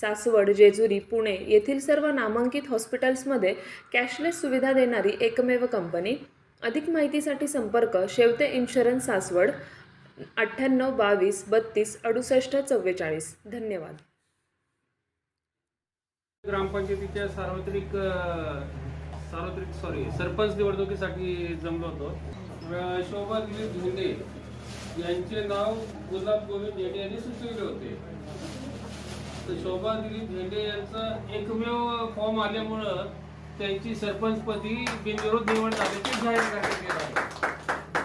सासवड जेजुरी पुणे येथील सर्व नामांकित हॉस्पिटल्समध्ये कॅशलेस सुविधा देणारी एकमेव कंपनी. अधिक माहितीसाठी संपर्क शेवते इन्शुरन्स सासवड अठ्ठ्याण्णव बावीस बत्तीस अडुसष्ट चव्वेचाळीस. धन्यवाद. ग्रामपंचायतीच्या सार्वत्रिक सार्वत्रिक सॉरी सरपंच निवडणुकीसाठी जमलो होतो. शोभा दिलीप झेंडे यांचे नाव गुलाब गोविंद झेंडे यांनी सुचविले होते. तर शोभा दिलीप झेंडे यांचा एकमेव फॉर्म आल्यामुळं त्यांची सरपंचपदी बिनविरोध निवड झाल्याचे जाहीर करण्यात येत आहे.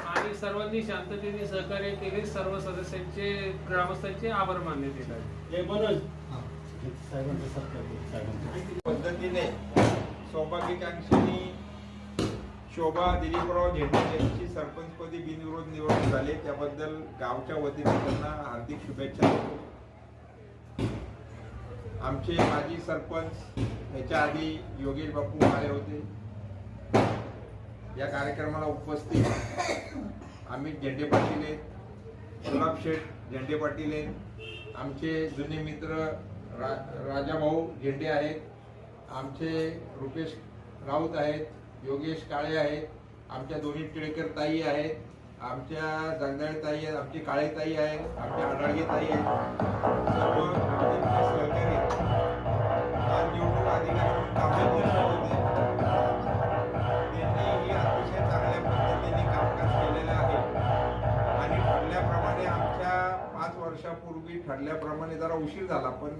आणि सर्वांनी शांततेने सहकार्य केले. सर्व सदस्यांचे ग्रामस्थांचे आभार मानण्यात येत आहे हे. मनोज पद्धतीने सौभाग्यकांक्षींनी शोभा दिलीपराव झेंडे यांची सरपंचपदी बिनविरोध निवड झाले. त्याबद्दल गावच्या वतीने त्यांना हार्दिक शुभेच्छा देतो. आमचे माजी सरपंच याच्या आधी योगेश बापू आले होते. या कार्यक्रमाला उपस्थित अमित झेंडे पाटील आहेत गुलाब शेठ झेंडे पाटील आहेत. आमचे जुने मित्र रा राजाभाऊ झेंडे आहेत. आमचे रुपेश राऊत आहेत योगेश काळे आहेत. आमच्या दोन्ही टिळेकर ताई आहेत. आमच्या जंगाळे ताई आहेत आमची काळे ताई आहेत आमच्या आडाळगे ताई आहेत. सर्व आमचे सहकारी आज निवडणूक अधिकारी म्हणून कामकाज करत होते. त्यांनी अतिशय चांगल्या पद्धतीने कामकाज केलेलं आहे. आणि ठरल्याप्रमाणे आमच्या पाच वर्षापूर्वी ठरल्याप्रमाणे जरा उशीर झाला पण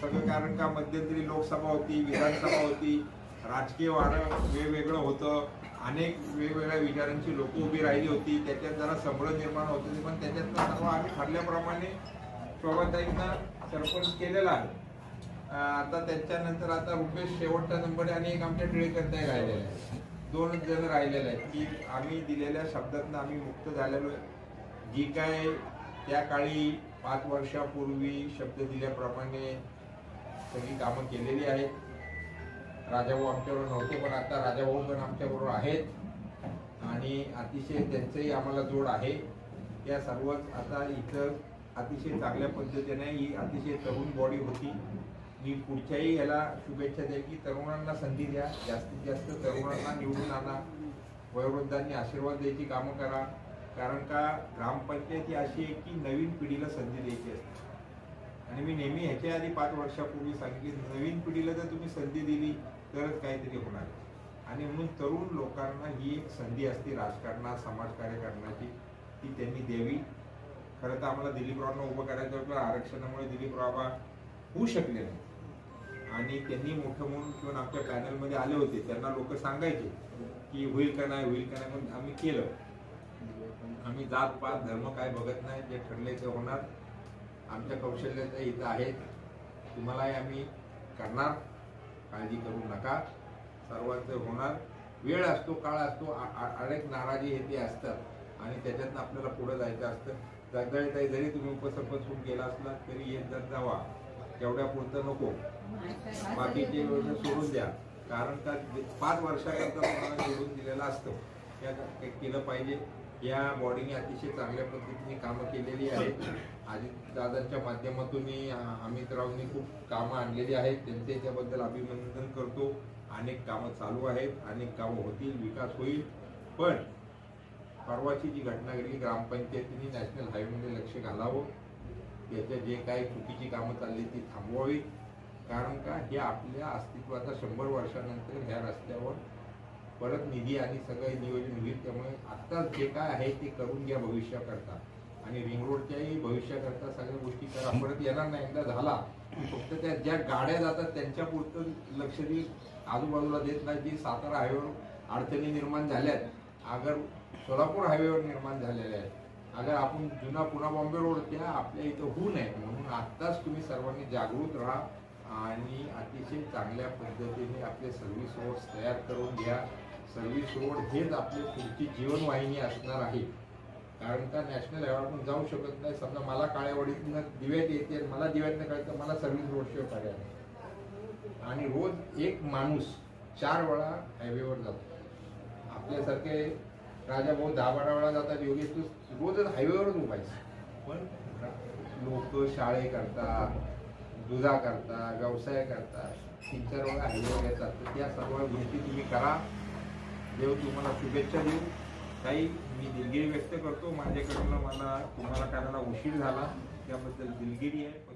सगळं कारण का मध्यंतरी लोकसभा होती विधानसभा होती राजकीय वारं वेगवेगळं होतं. अनेक वेगवेगळ्या विचारांची लोक उभी राहिली होती. त्याच्यात जरा सबळ निर्माण होत होती. पण त्याच्यातनं सर्व आम्ही ठरल्याप्रमाणे शोभाताईंना सरपंच केलेला आहे. आता त्याच्यानंतर आता रुपेश शेवटचा नंबर आहे आणि एक आमच्या टिळेकरताही राहिलेला आहे. दोन जण राहिलेले आहेत. की आम्ही दिलेल्या शब्दातनं आम्ही मुक्त झालेलो आहे. जी काय त्या काळी पाच वर्षापूर्वी शब्द दिल्याप्रमाणे सगळी कामं केलेली आहेत. राजाभाऊ आमच्याबरोबर नव्हते पण आता राजाभाऊ पण आमच्याबरोबर आहेत. आणि अतिशय त्यांचंही आम्हाला जोड आहे. त्या सर्वच आता इथं अतिशय चांगल्या पद्धतीने ही अतिशय तरुण बॉडी होती. मी पुढच्याही याला शुभेच्छा द्या की तरुणांना संधी द्या. जास्तीत जास्त तरुणांना निवडून आणा. वयोवृद्धांनी आशीर्वाद द्यायची कामं करा. कारण का ग्रामपंचायत ही अशी आहे की नवीन पिढीला संधी द्यायची असते. आणि मी नेहमी ह्याच्या आधी पाच वर्षापूर्वी सांगितली नवीन पिढीला जर तुम्ही संधी दिली तरच काहीतरी होणार. आहे. आणि म्हणून तरुण लोकांना ही एक संधी असते राजकारणात समाजकार्य करण्याची ती त्यांनी द्यावी. खरं तर आम्हाला दिलीपरावांना उभं करायचं होतं आरक्षणामुळे दिलीपरावा होऊ शकले नाही. आणि त्यांनी मोठं म्हणून किंवा आमच्या पॅनलमध्ये आले होते त्यांना लोक सांगायचे की होईल का नाही होईल का नाही म्हणून आम्ही केलं. आम्ही जात पात धर्म काय बघत नाही जे ठरले ते होणार. आमच्या कौशल्याच्या इथं आहेत तुम्हालाही आम्ही करणार. काळजी करू नका. सर्वांचं होणार. वेळ असतो काळ असतो अनेक नाराजी हे ते असतात. आणि त्याच्यातनं आपल्याला पुढे जायचं असतं. जगदळीताई जरी तुम्ही उपसरपंच होऊन गेला असला तरी येत जात जावा. तेवढ्या पुरतं नको. बाकीचे व्यवस्था सोडून द्या. कारण का पाच वर्षाकरता तुम्हाला निवडून दिलेलं असतं. केलं पाहिजे. या बॉडीने अतिशय चांगल्या पद्धतीने कामं केलेली आहेत. अजित दादांच्या माध्यमातून अमितरावनी खूप कामं आणलेली आहेत. त्यांचे त्याबद्दल अभिनंदन करतो. अनेक कामं चालू आहेत. अनेक कामं होतील विकास होईल. पण परवाची जी घटना घडली ग्रामपंचायतीने नॅशनल हायवेमध्ये लक्ष घालावं. याच्या जे काही चुकीची कामं चालली ती थांबवावी कारण का? हे आपल्या अस्तित्वाचा शंभर वर्षानंतर ह्या रस्त्यावर परत निधी आणि सगळं नियोजन होईल. त्यामुळे आत्ताच जे काय आहे ते करून घ्या भविष्याकरता. आणि रिंग रोडच्याही भविष्याकरता सगळ्या गोष्टी करा. परत येणार नाही. एकदा झाला फक्त त्या ज्या गाड्या जातात त्यांच्या पुरतं लक्ष देईल. आजूबाजूला देत नाही. जी सातारा हायवेवर अडचणी निर्माण झाल्यात अगर सोलापूर हायवेवर निर्माण झालेल्या आहेत. अगर आपण जुना पुणा बॉम्बे रोड त्या आपल्या इथं होऊ नये. म्हणून आत्ताच तुम्ही सर्वांनी जागृत राहा आणि अतिशय चांगल्या पद्धतीने आपले सर्व्हिस रोड्स तयार करून घ्या. सर्व्हिस रोड हेच आपली पुढची जीवनवाहिनी असणार आहे. कारण का नॅशनल हायवे आपण जाऊ शकत नाही. समजा मला काळ्यावाडीतनं दिव्यात येते मला मला दिव्यातनं कळतं मला सर्व्हिस रोडशिवाय पर्याय नाही. आणि रोज एक माणूस चार वेळा हायवेवर जातो. आपल्यासारखे राजा भाऊ दहा बारा वेळा जातात योगेश तू रोजच हायवेवरच उभा पण लोक शाळे करतात दुधा करता व्यवसाय करतात तीन चार वेळा हायवेवर येतात. तर त्या सर्व गोष्टी तुम्ही करा. देव तुम्हाला शुभेच्छा देऊ काही मी दिलगिरी व्यक्त करतो. माझ्याकडनं मला तुम्हाला करायला उशीर झाला. त्याबद्दल दिलगिरी आहे. पण